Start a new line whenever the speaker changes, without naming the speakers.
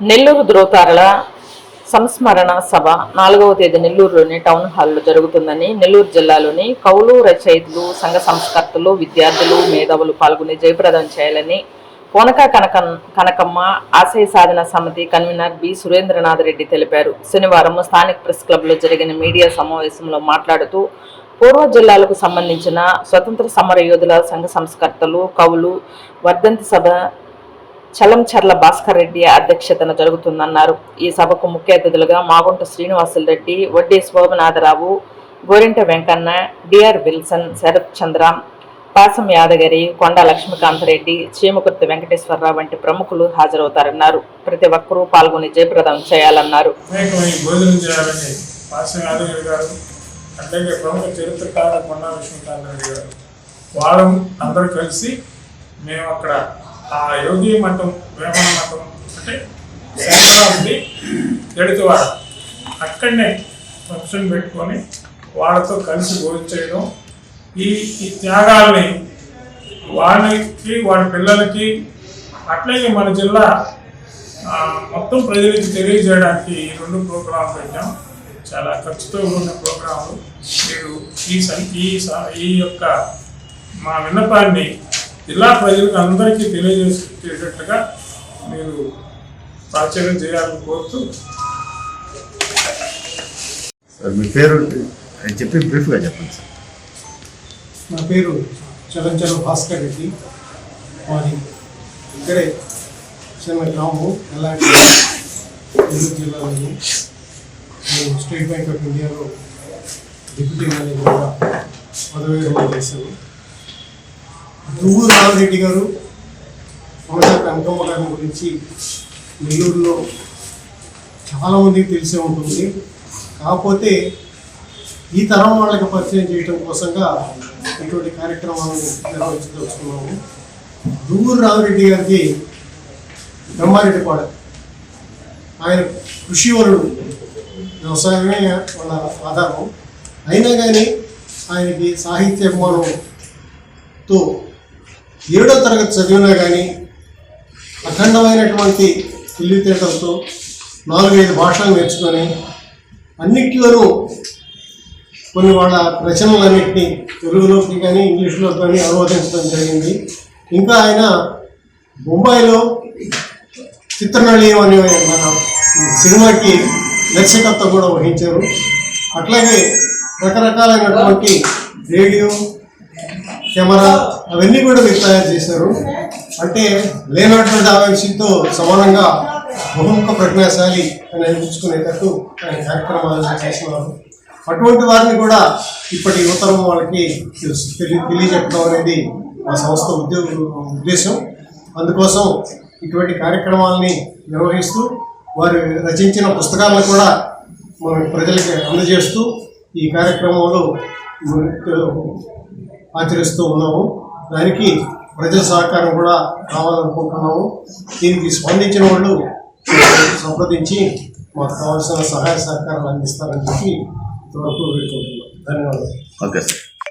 నెల్లూరు ధృవతారల సంస్మరణ సభ నాలుగవ తేదీ నెల్లూరులోని టౌన్ హాల్లో జరుగుతుందని నెల్లూరు జిల్లాలోని కౌలు రచయితలు సంఘ సంస్కర్తలు విద్యార్థులు మేధావులు పాల్గొని జయప్రదం చేయాలని పోనక కనక కనకమ్మ ఆశయ సాధన సమితి కన్వీనర్ బి సురేంద్రనాథ్ రెడ్డి తెలిపారు. శనివారం స్థానిక ప్రెస్ క్లబ్లో జరిగిన మీడియా సమావేశంలో మాట్లాడుతూ పూర్వ జిల్లాలకు సంబంధించిన స్వతంత్ర సమర యోధుల సంఘ సంస్కర్తలు కవులు వర్ధంతి సభ చలంచర్ల భాస్కర్ రెడ్డి అధ్యక్షతన జరుగుతుందన్నారు. ఈ సభకు ముఖ్య అతిథులుగా Magunta Srinivasulu Reddy Vaddi Shobhanatharao Gorinta Venkanna D R Wilson Sharath Chandra Pasam Yadagiri Konda Lakshmikanth Reddy Chimakurthi Venkateswararao వంటి ప్రముఖులు హాజరవుతారన్నారు. ప్రతి ఒక్కరూ పాల్గొని జయప్రదం చేయాలన్నారు.
వారం అందరూ కలిసి మేము అక్కడ ఆ యోగి మఠం వేమన మఠం అంటే శంకరావుడి ఎడుతువాడ అక్కడనే ఫంక్షన్ పెట్టుకొని వాళ్ళతో కలిసి భోజనం చేయడం. ఈ ఈ త్యాగాల్ని వాళ్ళకి వాళ్ళ పిల్లలకి అట్లాగే మన జిల్లా మొత్తం ప్రజలకు తెలియజేయడానికి ఈ రెండు ప్రోగ్రాంలు పెట్టాం. చాలా ఖర్చుతో ఉన్న ప్రోగ్రాంలు. మీరు ఈ సం ఈ స- ఈ యొక్క మా విన్నపాన్ని జిల్లా ప్రజలకు అందరికీ తెలియజేసేటట్టుగా మీరు ప్రాచుర్యం చేయాలని కోరుతూ
సార్ మీ పేరు అని చెప్పి బ్రీఫ్గా చెప్పండి సార్.
నా పేరు చలంచల భాస్కర్ రెడ్డి. మాది ఇక్కడే చిన్న గ్రామం ఎలాంటి నెల్లూరు జిల్లాలోని నేను స్టేట్ బ్యాంక్ ఆఫ్ ఇండియాలో డిప్యూటీ మేనేజర్గా పదవి విరమణ చేశాను. నువ్వు రామరెడ్డి గారు. కొనసా కనకమ్మ గారి గురించి నెల్లూరులో చాలామందికి తెలిసే ఉంటుంది. కాకపోతే ఈ తరం వాళ్ళకి పరిచయం చేయడం కోసంగా ఇటువంటి కార్యక్రమాలను నిర్వహించదలుచుకున్నాము. దువ్వూరు రామరెడ్డి గారికి బ్రహ్మారెడ్డిపాడు ఆయన కృషి వరుడు వ్యవసాయమే వాళ్ళ ఆధారం. అయినా కానీ ఆయనకి సాహిత్య అభిమానంతో ఏడో తరగతి చదివినా కానీ అఖండమైనటువంటి తెలివితేటలతో నాలుగైదు భాషలు నేర్చుకొని అన్నిట్లోనూ కొన్ని వాళ్ళ రచనలన్నింటినీ తెలుగులోకి కానీ ఇంగ్లీష్లో కానీ అనువదించడం జరిగింది. ఇంకా ఆయన ముంబైలో చిత్రనళీయం అనే మన సినిమాకి దర్శకత్వం కూడా వహించారు. అట్లాగే రకరకాలైనటువంటి రేడియో కెమెరా అవన్నీ కూడా మీరు తయారు చేశారు. అంటే లేనటువంటి ఆవేశంతో సమానంగా బహుముఖ ప్రజ్ఞాశాలి అని అనిపించుకునేటట్టు ఆయన కార్యక్రమాలు చేసేవారు అటువంటి వారిని కూడా ఇప్పటి యువతరం వాళ్ళకి తెలుసు తెలియ తెలియజెప్పడం అనేది మా సంస్థ ఉద్యోగ ఉద్దేశం. అందుకోసం ఇటువంటి కార్యక్రమాలని నిర్వహిస్తూ వారు రచించిన పుస్తకాలను కూడా మనం ప్రజలకి అందజేస్తూ ఈ కార్యక్రమంలో ఆచరిస్తూ ఉన్నాము. దానికి ప్రజల సహకారం కూడా కావాలనుకుంటున్నాము. దీనికి స్పందించిన వాళ్ళు సంప్రదించి మాకు కావాల్సిన సహాయ సహకారాలు అందిస్తారని చెప్పి ఇంతవరకు వేడుకుంటున్నాం. ధన్యవాదాలు.
Okay sir.